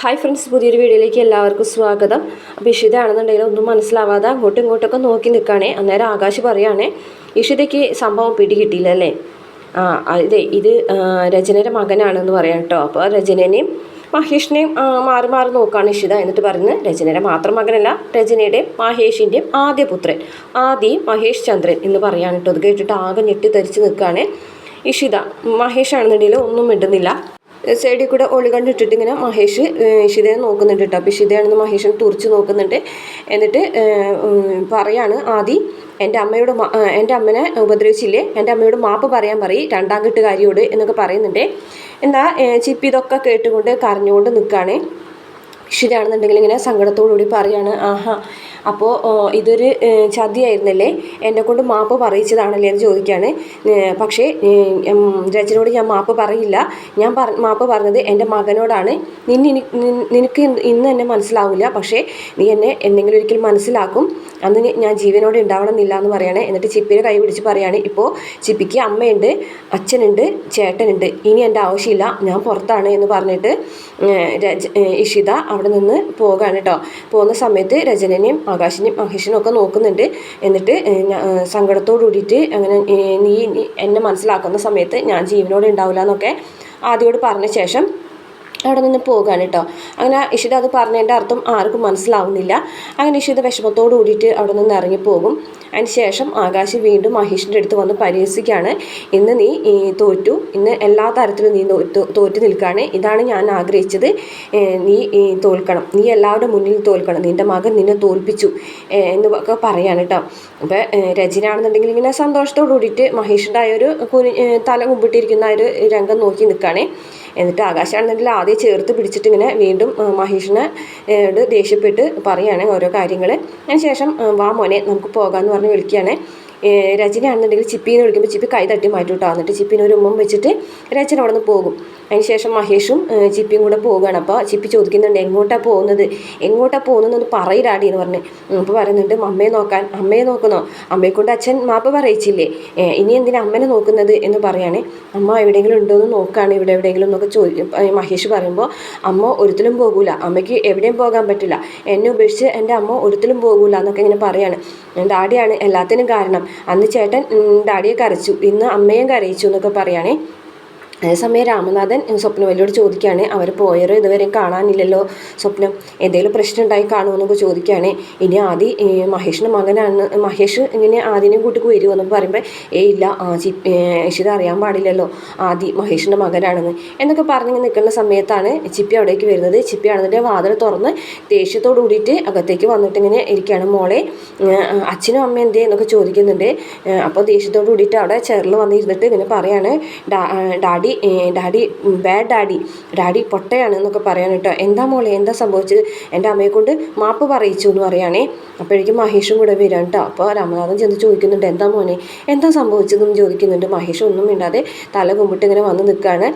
Hi friends പുതിയൊരു വീഡിയോയിലേക്ക് എല്ലാവർക്കും സ്വാഗതം. അപ്പോൾ ഇഷിതയാണെന്നുണ്ടെങ്കിൽ ഒന്നും മനസ്സിലാവാതെ അങ്ങോട്ടും ഇങ്ങോട്ടൊക്കെ നോക്കി നിൽക്കുകയാണേ അന്നേരം ആകാശ് പറയുകയാണേ ഇഷിതയ്ക്ക് സംഭവം പിടികിട്ടിയില്ല അല്ലേ ആ അതെ ഇത് രചനയുടെ മകനാണെന്ന് പറയാം കേട്ടോ. അപ്പോൾ രചനേനെയും മഹേഷിനെയും മാറി മാറി നോക്കുകയാണ് ഇഷിത എന്നിട്ട് പറയുന്നത് രചനയുടെ മാത്രം മകനല്ല രചനയുടെയും മഹേഷിന്റെയും ആദ്യ പുത്രൻ ആദി മഹേഷ് ചന്ദ്രൻ എന്ന് പറയാണ് കേട്ടോ. അത് കേട്ടിട്ട് ആകെ ഞെട്ടിത്തരിച്ച് നിൽക്കുകയാണ് ഇഷിത. മഹേഷ് ആണെന്നുണ്ടെങ്കിൽ ഒന്നും മിണ്ടുന്നില്ല. സൈഡിൽ കൂടെ ഒളി കണ്ടിട്ടിട്ട് ഇങ്ങനെ മഹേഷ് ഇഷിതയെ നോക്കുന്നുണ്ട് കേട്ടോ. അപ്പോൾ ഇഷിതയാണെന്ന് മഹേഷൻ തുറച്ച് നോക്കുന്നുണ്ട്. എന്നിട്ട് പറയാണ് ആദി എന്റെ അമ്മയോട് എന്റെ അമ്മനെ ഉപദ്രവിച്ചില്ലേ? എന്റെ അമ്മയോട് മാപ്പ് പറയാൻ പറയും രണ്ടാം കെട്ടുകാരിയോട് എന്നൊക്കെ പറയുന്നുണ്ട്. എന്താ ചിപ്പി ഇതൊക്കെ കേട്ടുകൊണ്ട് കരഞ്ഞുകൊണ്ട് നിൽക്കുകയാണ് ഇഷിതയാണെന്നുണ്ടെങ്കിൽ ഇങ്ങനെ സങ്കടത്തോടുകൂടി പറയാണ് ആഹാ അപ്പോൾ ഇതൊരു ചതിയായിരുന്നല്ലേ? എന്നെ കൊണ്ട് മാപ്പ് പറയിച്ചതാണല്ലേ എന്ന് ചോദിക്കുകയാണ് പക്ഷേ രജനോട് ഞാൻ മാപ്പ് പറയില്ല. ഞാൻ പറ മാപ്പ് പറഞ്ഞത് എന്റെ മകനോടാണ്. നിന്നെ നിനക്ക് ഇന്ന് എന്നെ മനസ്സിലാവില്ല. പക്ഷേ നീ എന്നെ എന്തെങ്കിലും ഒരിക്കൽ മനസ്സിലാക്കും. അന്ന് ഞാൻ ജീവനോടെ ഉണ്ടാവണം എന്നില്ല എന്ന് പറയണേ. എന്നിട്ട് ചിപ്പിനെ കൈ പിടിച്ച് പറയാണ് ഇപ്പോൾ ചിപ്പിക്ക് അമ്മയുണ്ട് അച്ഛനുണ്ട് ചേട്ടനുണ്ട്. ഇനി എന്റെ ആവശ്യമില്ല ഞാൻ പുറത്താണ് എന്ന് പറഞ്ഞിട്ട് ഇഷിത അവിടെ നിന്ന് പോകാണ് കേട്ടോ പോകുന്ന സമയത്ത് രജനനെയും ആകാശിനെയും മഹേഷിനും ഒക്കെ നോക്കുന്നുണ്ട്. എന്നിട്ട് സങ്കടത്തോടു കൂടിയിട്ട് അങ്ങനെ നീ എന്നെ മനസ്സിലാക്കുന്ന സമയത്ത് ഞാൻ ജീവനോടെ ഉണ്ടാവില്ല എന്നൊക്കെ ആദ്യോട് പറഞ്ഞ ശേഷം അവിടെ നിന്ന് പോകാൻ കേട്ടോ അങ്ങനെ ഇഷിത അത് പറഞ്ഞതിന്റെ അർത്ഥം ആർക്കും മനസ്സിലാവുന്നില്ല. അങ്ങനെ ഇഷിത വിഷമത്തോട് കൂടിയിട്ട് അവിടെ നിന്ന് ഇറങ്ങിപ്പോകും അതിന് ശേഷം ആകാശ് വീണ്ടും മഹേഷിന്റെ അടുത്ത് വന്ന് പരിഹസിക്കുകയാണ്. ഇന്ന് നീ തോറ്റു. ഇന്ന് എല്ലാ തരത്തിലും നീ തോറ്റു നിൽക്കുകയാണ്. ഇതാണ് ഞാൻ ആഗ്രഹിച്ചത്. നീ തോൽക്കണം. നീ എല്ലാവരുടെ മുന്നിൽ തോൽക്കണം. നിന്റെ മകൻ നിന്നെ തോൽപ്പിച്ചു. എന്ന് ഒക്കെ പറയാണ് കേട്ടോ അപ്പോൾ രചന ആണെന്നുണ്ടെങ്കിൽ ഇങ്ങനെ സന്തോഷത്തോടു കൂടിയിട്ട് മഹേഷിന്റെ ആ ഒരു തല കുമ്പിട്ടിരിക്കുന്ന ആ ഒരു രംഗം നോക്കി നിൽക്കുകയാണ്. എന്നിട്ട് ആകാശാണെന്നുണ്ടെങ്കിൽ ആദ്യം ചേർത്ത് പിടിച്ചിട്ട് ഇങ്ങനെ വീണ്ടും മഹേഷിനെ ദേഷ്യപ്പെട്ട് പറയുകയാണ് ഓരോ കാര്യങ്ങൾ അതിനുശേഷം വാ മോനെ നമുക്ക് പോകാമെന്ന് പറഞ്ഞ് വിളിക്കുകയാണ്. രചനയാണെന്നുണ്ടെങ്കിൽ ചിപ്പിന്ന് വിളിക്കുമ്പോൾ ചിപ്പി കൈ തട്ടി മാറ്റി വിട്ടാന്നിട്ട് ചിപ്പിന് ഒരു ഉമ്മം വെച്ചിട്ട് രചന അവിടെ നിന്ന് പോകും. അതിന് ശേഷം മഹേഷും ചിപ്പിയും കൂടെ പോവുകയാണ്. അപ്പോൾ ചിപ്പി ചോദിക്കുന്നുണ്ട് എങ്ങോട്ടാണ് പോകുന്നത്? എങ്ങോട്ടാണ് പോകുന്നതെന്ന് പറയിടാടി എന്ന് പറഞ്ഞ്. അപ്പോൾ പറയുന്നുണ്ട് അമ്മയെ നോക്കാൻ അമ്മയെ നോക്കുന്നോ? അമ്മയെ കൊണ്ട് അച്ഛൻ മാപ്പ് പറയിച്ചില്ലേ? ഇനി എന്തിനാ അമ്മനെ നോക്കുന്നത്? എന്ന് പറയുകയാണ് അമ്മ എവിടെയെങ്കിലും ഉണ്ടോ എന്ന് നോക്കുകയാണ് ഇവിടെ എവിടെയെങ്കിലും എന്നൊക്കെ ചോദിക്കും. മഹേഷ് പറയുമ്പോൾ അമ്മ ഒരിക്കലും പോകൂല. അമ്മയ്ക്ക് എവിടെയും പോകാൻ പറ്റില്ല. എന്നെ ഉപേക്ഷിച്ച് എന്റെ അമ്മ ഒരിക്കലും പോകൂല എന്നൊക്കെ ഇങ്ങനെ പറയാണ്. ഡാഡിയാണ് എല്ലാത്തിനും കാരണം. അന്ന് ചേട്ടൻ ഡാഡിയെ കരച്ചു. ഇന്ന് അമ്മയും കരയിച്ചു എന്നൊക്കെ പറയുകയാണേ അതേസമയം രാമനാഥൻ സ്വപ്നവല്ലിയോട് ചോദിക്കുകയാണ് അവർ പോയവരോ ഇതുവരെ കാണാനില്ലല്ലോ? സ്വപ്നം എന്തെങ്കിലും പ്രശ്നം ഉണ്ടായി കാണുമെന്നൊക്കെ ചോദിക്കുകയാണ്. ഇനി ആദി മഹേഷിന്റെ മകനാണ് മഹേഷ് ഇങ്ങനെ ആദിനെ കൂട്ടി വരുമോ? എന്നൊക്കെ പറയുമ്പോൾ ഏ ഇല്ല ചി ഇഷിത അറിയാൻ പാടില്ലല്ലോ. ആദി മഹേഷിന്റെ മകനാണെന്ന്. എന്നൊക്കെ പറഞ്ഞ് നിൽക്കുന്ന സമയത്താണ് ചിപ്പി അവിടേക്ക് വരുന്നത്. ചിപ്പി ആണെന്നിട്ട് വാതിൽ തുറന്ന് ദേഷ്യത്തോട് കൂടിയിട്ട് അകത്തേക്ക് വന്നിട്ട് ഇങ്ങനെ ഇരിക്കുകയാണ്. മോളെ അച്ഛനും അമ്മ എന്തേ? എന്നൊക്കെ ചോദിക്കുന്നുണ്ട്. അപ്പോൾ ദേഷ്യത്തോട് കൂടിയിട്ട് അവിടെ ചെറിൽ വന്നിരുന്നിട്ട് ഇങ്ങനെ പറയാണ് ഡാ ആ, daddy daddy bad daddy daddy പൊട്ടയാണ് എന്നൊക്കെ പറയാൻ കേട്ടോ. എന്താ മോളെ എന്താ സംഭവിച്ചത്? എന്റെ അമ്മയെ കൊണ്ട് മാപ്പ് പറയിച്ചു എന്ന് പറയുകയാണേ അപ്പോഴേക്കും മഹേഷും കൂടെ വരാം കേട്ടോ. അപ്പോൾ രാമനാഥൻ ചെന്ന് ചോദിക്കുന്നുണ്ട് എന്താ മോനെ എന്താ സംഭവിച്ചതെന്ന് ചോദിക്കുന്നുണ്ട്. മഹേഷ് ഒന്നും മിണ്ടാതെ തല കുമ്പിട്ട് ഇങ്ങനെ വന്ന് നിൽക്കുകയാണ്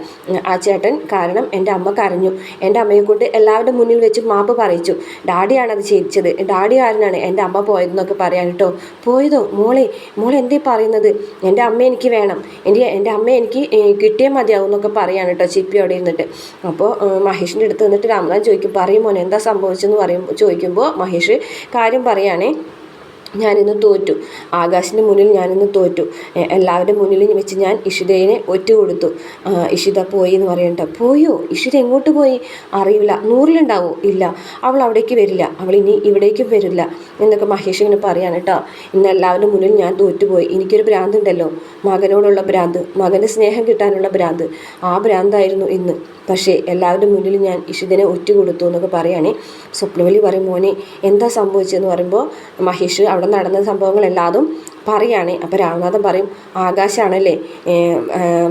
ആ ചേട്ടൻ കാരണം എന്റെ അമ്മ കരഞ്ഞു. എന്റെ അമ്മയെ കൊണ്ട് എല്ലാവരുടെ മുന്നിൽ വെച്ച് മാപ്പ് പറയിച്ചു. ഡാഡിയാണ് അത് ചെയ്യിച്ചത് ഡാഡി കാരനാണ് എന്റെ അമ്മ പോയതെന്നൊക്കെ പറയാൻ കേട്ടോ. പോയതോ? മോളെ മോളെ എന്തേ പറയുന്നത്? എന്റെ അമ്മ എനിക്ക് വേണം. എന്റെ എന്റെ അമ്മ എനിക്ക് കിട്ടിയേ മതിയാവും എന്നൊക്കെ പറയാണ് കേട്ടോ ചിപ്പി അവിടെ ഇരുന്നിട്ട്. അപ്പോൾ മഹേഷിന്റെ അടുത്ത് നിന്നിട്ട് രാമനാഥൻ ചോദിക്കും പറയും മോനെ എന്താ സംഭവിച്ചെന്ന് പറയും ചോദിക്കുമ്പോൾ മഹേഷ് കാര്യം പറയുകയാണേ ഞാനിന്ന് തോറ്റു. ആകാശിന്റെ മുന്നിൽ ഞാനിന്ന് തോറ്റു. എല്ലാവരുടെ മുന്നിൽ വെച്ച് ഞാൻ ഇഷിതയെ ഒറ്റ കൊടുത്തു ഇഷിത പോയി എന്ന് പറയണ്ട. പോയോ? ഇഷിത എങ്ങോട്ട് പോയി? അറിയില്ല. നൂറിലുണ്ടാവോ? ഇല്ല. അവൾ അവിടേക്ക് വരില്ല. അവൾ ഇനി ഇവിടേക്കും വരില്ല എന്നൊക്കെ മഹേഷ് ഇങ്ങനെ പറയാണ് കേട്ടോ. ഇന്ന് എല്ലാവരുടെ മുന്നിൽ ഞാൻ തോറ്റുപോയി. എനിക്കൊരു ഭ്രാന്ത് ഉണ്ടല്ലോ. മകനോടുള്ള ഭ്രാന്ത്. മകന് സ്നേഹം കിട്ടാനുള്ള ഭ്രാന്ത്. ആ ഭ്രാന്തായിരുന്നു ഇന്ന്. പക്ഷേ എല്ലാവരുടെ മുന്നിൽ ഞാൻ ഇഷിതനെ ഒറ്റ കൊടുത്തു എന്നൊക്കെ പറയുകയാണെ സ്വപ്നവലി പറയും മോനെ എന്താ സംഭവിച്ചതെന്ന് പറയുമ്പോൾ മഹേഷ് അവിടെ നടന്ന സംഭവങ്ങളെല്ലാതും പറയുകയാണ് അപ്പോൾ രാമനാഥൻ പറയും ആകാശാണല്ലേ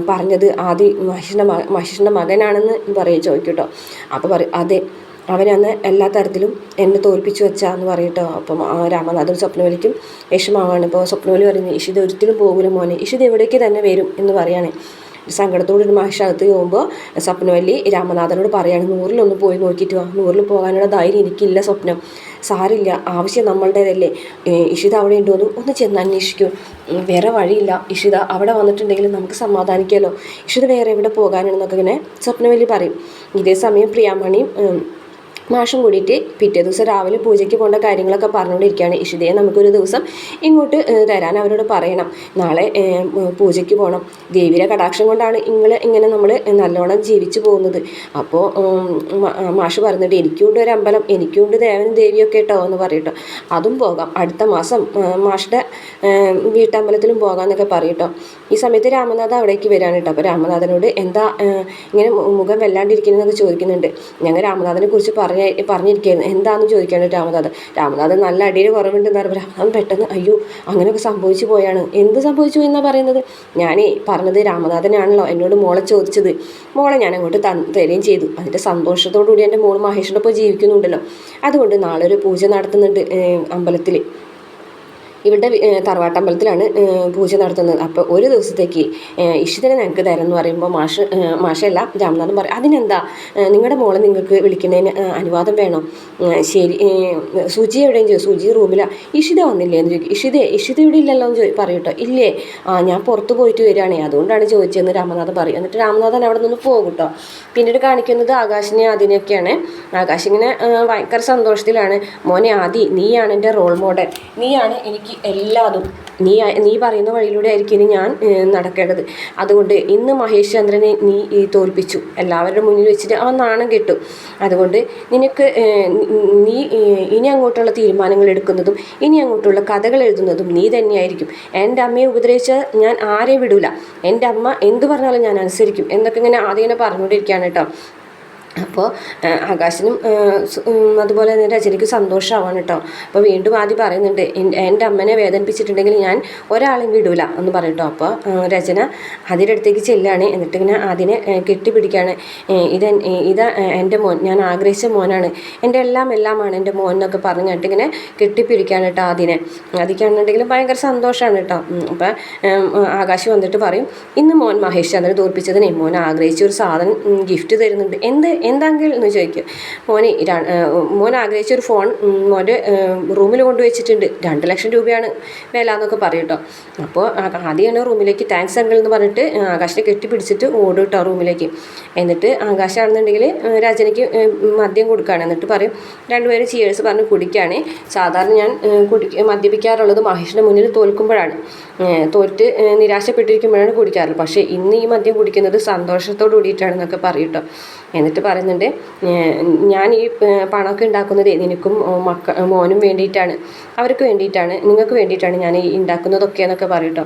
പറഞ്ഞത് ആദി മഹിഷ്ണ മ മഹേഷിന്റെ മകനാണെന്ന് പറയും ചോദിക്കട്ടോ. അപ്പോൾ പറയും അതെ അവനന്ന് എല്ലാ തരത്തിലും എന്നെ തോൽപ്പിച്ചു വെച്ചാന്ന് പറയട്ടോ. അപ്പം രാമനാഥൻ സ്വപ്നവലിക്കും വിഷമാവാണ് ഇപ്പോൾ സ്വപ്നവലി പറയുന്നത് ഇഷിത് ഒരിക്കലും പോകില്ല മോനെ ഇഷിത് എവിടേക്ക് തന്നെ വരും എന്ന് പറയുകയാണ് സങ്കടത്തോടെ ഒരു മഹിഷകത്ത് പോകുമ്പോൾ സ്വപ്നവല്ലി രാമനാഥനോട് പറയാണ് നൂറിലൊന്ന് പോയി നോക്കിയിട്ട് വാ. നൂറിൽ പോകാനുള്ള ധൈര്യം എനിക്കില്ല സ്വപ്നം. സാരില്ല ആവശ്യം നമ്മളുടേതല്ലേ. ഇഷിത അവിടെ ഉണ്ടോയെന്ന് ഒന്ന് ചെന്ന് അന്വേഷിക്കൂ. വേറെ വഴിയില്ല. ഇഷിത അവിടെ വന്നിട്ടുണ്ടെങ്കിൽ നമുക്ക് സമാധാനിക്കാമല്ലോ ഇഷിത വേറെ എവിടെ പോകാനാണെന്നൊക്കെ ഇങ്ങനെ സ്വപ്നവല്ലി പറയും. ഇതേ സമയം പ്രിയാമണിയും മാഷും കൂടിയിട്ട് പിറ്റേ ദിവസം രാവിലെ പൂജയ്ക്ക് പോകേണ്ട കാര്യങ്ങളൊക്കെ പറഞ്ഞുകൊണ്ടിരിക്കുകയാണ്. ഇഷിതയെ നമുക്കൊരു ദിവസം ഇങ്ങോട്ട് തരാൻ അവരോട് പറയണം. നാളെ പൂജയ്ക്ക് പോകണം. ദേവിയുടെ കടാക്ഷം കൊണ്ടാണ് ഇങ്ങളെ ഇങ്ങനെ നമ്മൾ നല്ലോണം ജീവിച്ചു പോകുന്നത്. അപ്പോൾ മാഷ് പറഞ്ഞിട്ട് എനിക്കുണ്ട് ഒരു അമ്പലം എനിക്കുണ്ട് ദേവനും ദേവിയൊക്കെ കേട്ടോ എന്ന് പറയട്ടോ. അതും പോകാം. അടുത്ത മാസം മാഷിന്റെ വീട്ടമ്പലത്തിലും പോകാമെന്നൊക്കെ പറയട്ടോ. ഈ സമയത്ത് രാമനാഥ അവിടേക്ക് വരാണ് കേട്ടോ അപ്പോൾ രാമനാഥനോട് എന്താ ഇങ്ങനെ മുഖം വല്ലാണ്ടിരിക്കുന്നതെന്നൊക്കെ ചോദിക്കുന്നുണ്ട്. ഞങ്ങൾ രാമനാഥനെ കുറിച്ച് പറഞ്ഞ പറഞ്ഞിരിക്കുകയായിരുന്നു. എന്താണെന്ന് ചോദിക്കാണ് രാമനാഥൻ. രാമനാഥൻ നല്ല അടിയിൽ കുറവുണ്ടെന്ന് പറയുമ്പോൾ രാമനാഥൻ പെട്ടെന്ന് അയ്യോ അങ്ങനെയൊക്കെ സംഭവിച്ചു പോയാണ്. എന്ത് സംഭവിച്ചു എന്നാണ് പറയുന്നത്? ഞാനേ പറഞ്ഞത് രാമനാഥനാണല്ലോ എന്നോട് മോളെ ചോദിച്ചത്. മോളെ ഞാൻ അങ്ങോട്ട് തരുകയും ചെയ്തു. അതിന്റെ സന്തോഷത്തോടു കൂടി എന്റെ മോൾ മഹേഷിന്റെ ജീവിക്കുന്നുണ്ടല്ലോ. അതുകൊണ്ട് നാളെ ഒരു പൂജ നടത്തുന്നുണ്ട് അമ്പലത്തിൽ ഇവിടെ തറവാട്ടമ്പലത്തിലാണ് പൂജ നടത്തുന്നത്. അപ്പോൾ ഒരു ദിവസത്തേക്ക് ഇഷിതനെ ഞങ്ങൾക്ക് തരാം എന്ന് പറയുമ്പോൾ മാഷ് മാഷല്ല രാമനാഥൻ പറയും അതിനെന്താ? നിങ്ങളുടെ മോളെ നിങ്ങൾക്ക് വിളിക്കുന്നതിന് അനുവാദം വേണം? ശരി സുജി എവിടെയും? ചോദിച്ചു. സുജി റൂമിലാണ് ഇഷിത വന്നില്ലേ എന്ന് ചോദിക്കും. ഇഷിതേ ഇഷിത ഇവിടെ ഇല്ലല്ലോ? എന്ന് ചോദി പറയൂട്ടോ ഇല്ലേ. ആ ഞാൻ പുറത്ത് പോയിട്ട് വരികയാണേ. അതുകൊണ്ടാണ് ചോദിച്ചതെന്ന് രാമനാഥൻ പറയും. എന്നിട്ട് രാമനാഥൻ അവിടെ നിന്ന് പോകും കേട്ടോ പിന്നീട് കാണിക്കുന്നത് ആകാശിനെ അതിനെയൊക്കെയാണ് ആകാശ് ഇങ്ങനെ ഭയങ്കര സന്തോഷത്തിലാണ്. മോനെ ആദി നീയാണ് എന്റെ റോൾ മോഡൽ. നീയാണ് എനിക്ക് എല്ലാതും നീ നീ പറയുന്ന വഴിയിലൂടെ ആയിരിക്കും ഇനി ഞാൻ നടക്കേണ്ടത്. അതുകൊണ്ട് ഇന്ന് മഹേഷ് ചന്ദ്രനെ നീ തോൽപ്പിച്ചു. എല്ലാവരുടെ മുന്നിൽ വെച്ചിട്ട് അവൻ നാണം കെട്ടു. അതുകൊണ്ട് നിനക്ക് നീ ഇനി അങ്ങോട്ടുള്ള തീരുമാനങ്ങൾ എടുക്കുന്നതും ഇനി അങ്ങോട്ടുള്ള കഥകൾ എഴുതുന്നതും നീ തന്നെയായിരിക്കും. എന്റെ അമ്മയെ ഉപദ്രവിച്ചാൽ ഞാൻ ആരെയും വിടൂല. എന്റെ അമ്മ എന്ത് പറഞ്ഞാലും ഞാൻ അനുസരിക്കും. എന്നൊക്കെ ഇങ്ങനെ ആദ്യം പറഞ്ഞുകൊണ്ടിരിക്കുകയാണ് കേട്ടോ. അപ്പോൾ ആകാശിനും അതുപോലെ തന്നെ രചനയ്ക്ക് സന്തോഷമാവാണ് കേട്ടോ. അപ്പോൾ വീണ്ടും ആദ്യം പറയുന്നുണ്ട് "എൻ- എന്റെ അമ്മനെ വേദനിപ്പിച്ചിട്ടുണ്ടെങ്കിൽ ഞാൻ ഒരാളെയും വിടൂല എന്ന് പറയും അപ്പോൾ രചന അതിന്റെ അടുത്തേക്ക് ചെല്ലുകയാണ് എന്നിട്ട് ഇങ്ങനെ അതിനെ കെട്ടിപ്പിടിക്കുകയാണ് ഇത് ഇത് എന്റെ മോൻ ഞാൻ ആഗ്രഹിച്ച മോനാണ്. എന്റെ എല്ലാം എല്ലാമാണ് എന്റെ മോൻ എന്നൊക്കെ പറഞ്ഞിട്ട് ഇങ്ങനെ കെട്ടിപ്പിടിക്കുകയാണ് കേട്ടോ അതിനെ. അതിക്കാണെന്നുണ്ടെങ്കിൽ ഭയങ്കര സന്തോഷമാണ് കേട്ടോ. അപ്പോൾ ആകാശ് വന്നിട്ട് പറയും ഇന്ന് മോൻ മഹേഷ് ചന്ദ്രൻ തോൽപ്പിച്ചതിനെ മോൻ ആഗ്രഹിച്ച ഒരു സാധനം ഗിഫ്റ്റ് തരുന്നുണ്ട്. എന്ത് എന്താങ്കിൽ എന്ന് ചോദിക്കും. മോനെ മോൻ ആഗ്രഹിച്ച ഒരു ഫോൺ മോന്റെ റൂമിൽ കൊണ്ടുവച്ചിട്ടുണ്ട്. രണ്ട് ലക്ഷം രൂപയാണ് വില എന്നൊക്കെ പറയും കേട്ടോ അപ്പോൾ ആദ്യമാണ് റൂമിലേക്ക് താങ്ക്സ് അങ്കിൾ എന്ന് പറഞ്ഞിട്ട് ആകാശിനെ കെട്ടിപ്പിടിച്ചിട്ട് ഓടും കേട്ടോ റൂമിലേക്ക്. എന്നിട്ട് ആകാശാണെന്നുണ്ടെങ്കിൽ രാജനയ്ക്ക് മദ്യം കൊടുക്കുകയാണ് എന്നിട്ട് പറയും രണ്ടുപേരും ചിയേഴ്സ് പറഞ്ഞ് കുടിക്കുകയാണ് സാധാരണ ഞാൻ കുടി മദ്യപിക്കാറുള്ളത് മഹേഷിന്റെ മുന്നിൽ തോൽക്കുമ്പോഴാണ്. തോറ്റ് നിരാശപ്പെട്ടിരിക്കുമ്പോഴാണ് കുടിക്കാറുള്ളത്. പക്ഷേ ഇന്ന് ഈ മദ്യം കുടിക്കുന്നത് സന്തോഷത്തോട് കൂടിയിട്ടാണെന്നൊക്കെ പറയും കേട്ടോ എന്നിട്ട് പറയുന്നുണ്ട് ഞാൻ ഈ പണമൊക്കെ ഉണ്ടാക്കുന്നത് നിനക്കും മക്ക മോനും വേണ്ടിയിട്ടാണ്. അവർക്ക് വേണ്ടിയിട്ടാണ് നിങ്ങൾക്ക് വേണ്ടിയിട്ടാണ് ഞാൻ ഈ ഉണ്ടാക്കുന്നതൊക്കെ എന്നൊക്കെ പറയട്ടോ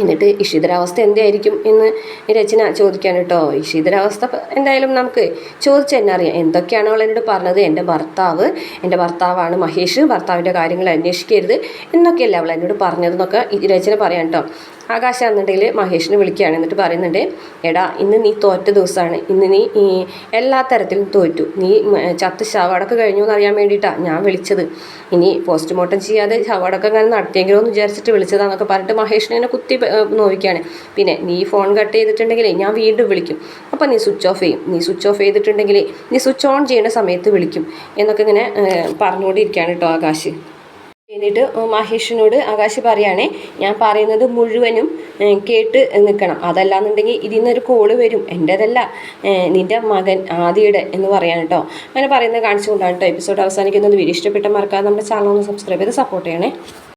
എന്നിട്ട് ഇഷിതരാവസ്ഥ എന്തായിരിക്കും എന്ന് രചന ചോദിക്കാൻ കേട്ടോ ഇഷിതരാവസ്ഥ എന്തായാലും നമുക്ക് ചോദിച്ചു തന്നെ അറിയാം. എന്തൊക്കെയാണ് അവൾ എന്നോട് പറഞ്ഞത്? എന്റെ ഭർത്താവ് എന്റെ ഭർത്താവാണ് മഹേഷ് ഭർത്താവിന്റെ കാര്യങ്ങൾ അന്വേഷിക്കരുത് എന്നൊക്കെയല്ലേ അവൾ എന്നോട് പറഞ്ഞതെന്നൊക്കെ രചന പറയാം കേട്ടോ ആകാശാണെന്നുണ്ടെങ്കിൽ മഹേഷിനെ വിളിക്കുകയാണ്. എന്നിട്ട് പറയുന്നുണ്ട് എടാ ഇന്ന് നീ തോറ്റ ദിവസമാണ് ഇന്ന് നീ എല്ലാ തരത്തിലും തോറ്റു. നീ ചത്ത് ശവടക്കം കഴിഞ്ഞു എന്ന് അറിയാൻ വേണ്ടിയിട്ടാണ് ഞാൻ വിളിച്ചത്. ഇനി പോസ്റ്റ്മോർട്ടം ചെയ്യാതെ ശവടക്കം അങ്ങനെ നടത്തിയെങ്കിലോ എന്ന് വിചാരിച്ചിട്ട് വിളിച്ചതാന്നൊക്കെ പറഞ്ഞിട്ട് മഹേഷിനെ എന്നെ കുത്തി നോവിക്കുകയാണ്. പിന്നെ നീ ഫോൺ കട്ട് ചെയ്തിട്ടുണ്ടെങ്കിൽ ഞാൻ വീണ്ടും വിളിക്കും. അപ്പോൾ നീ സ്വിച്ച് ഓഫ് ചെയ്യും. നീ സ്വിച്ച് ഓഫ് ചെയ്തിട്ടുണ്ടെങ്കിൽ നീ സ്വിച്ച് ഓൺ ചെയ്യുന്ന സമയത്ത് വിളിക്കും. എന്നൊക്കെ ഇങ്ങനെ പറഞ്ഞുകൊണ്ടിരിക്കുകയാണ് കേട്ടോ ആകാശ്. എന്നിട്ട് മഹേഷിനോട് ആകാശ് പറയുകയാണേ ഞാൻ പറയുന്നത് മുഴുവനും കേട്ട് നിൽക്കണം. അതല്ലാന്നുണ്ടെങ്കിൽ ഇതിൽ നിന്നൊരു കോൾ വരും എന്റെതല്ല നിന്റെ മകൻ ആദിയുടെ എന്ന് പറയാൻ കേട്ടോ അങ്ങനെ പറയുന്നത് കാണിച്ചുകൊണ്ടാണ് കേട്ടോ എപ്പിസോഡ് അവസാനിക്കുന്നത്. വീഡിയോ ഇഷ്ടപ്പെട്ട മറക്കാതെ നമ്മുടെ ചാനൽ ഒന്ന് സബ്സ്ക്രൈബ് ചെയ്ത് സപ്പോർട്ട് ചെയ്യണേ.